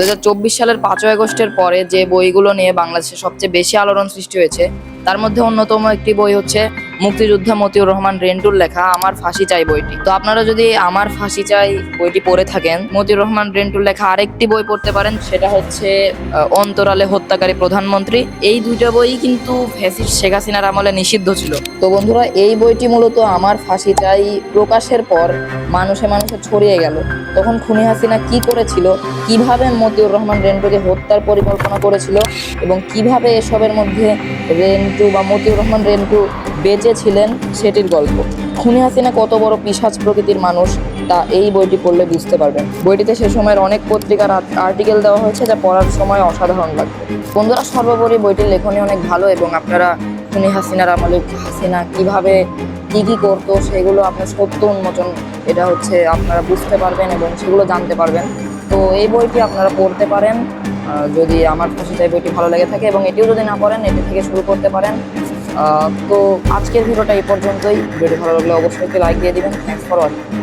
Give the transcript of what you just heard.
দুই হাজার চব্বিশ সালের পাঁচই আগস্টের পরে যে বইগুলো নিয়ে বাংলাদেশে সবচেয়ে বেশি আলোড়ন সৃষ্টি হয়েছে, তার মধ্যে অন্যতম একটি বই হচ্ছে মুক্তিযোদ্ধা মতিউর রহমান রেন্টুর লেখা আমার ফাঁসি চাই বইটি। তো আপনারা যদি আমার ফাঁসি চাই বইটি পড়ে থাকেন, মতিউর রহমান রেন্টুর লেখা আরেকটি বই পড়তে পারেন, সেটা হচ্ছে অন্তরালে হত্যাকারী প্রধানমন্ত্রী। এই দুইটা বই কিন্তু ফ্যাসিস্ট শেখ হাসিনার আমলে নিষিদ্ধ ছিল। তো বন্ধুরা, এই বইটি মূলত আমার ফাঁসি চাই প্রকাশের পর মানুষে মানুষে ছড়িয়ে গেল। তখন খুনি হাসিনা কি করেছিল? কীভাবে মতিউর রহমান রেন্টুকে হত্যার পরিকল্পনা করেছিল? এবং কীভাবে এসবের মধ্যে রেন্টু বা মতিউর রহমান রেন্টু বেঁচে ছিলেন সেটির গল্প। খুনি হাসিনা কত বড় পিসাজ প্রকৃতির মানুষ, তা এই বইটি পড়লে বুঝতে পারবেন। বইটিতে সে সময়ের অনেক পত্রিকার আর্টিকেল দেওয়া হয়েছে যা পড়ার সময় অসাধারণ লাগবে। বন্ধুরা, সর্বোপরি বইটির লেখনী অনেক ভালো এবং আপনারা খুনি হাসিনার আমলে হাসিনা কীভাবে, কি কি করতো, সেগুলো আপনার সত্য উন্মোচন, এটা হচ্ছে আপনারা বুঝতে পারবেন এবং সেগুলো জানতে পারবেন। তো এই বইটি আপনারা পড়তে পারেন। যদি আমার খুশি চাই বইটি ভালো লেগে থাকে এবং এটিও যদি না পড়েন এটি থেকে শুরু করতে পারেন। তো আজকের ভিডিওটা এই পর্যন্তই। ভিডিও ভালো লাগলে অবশ্যই একটি লাইক দিয়ে দিবেন। Thanks for watching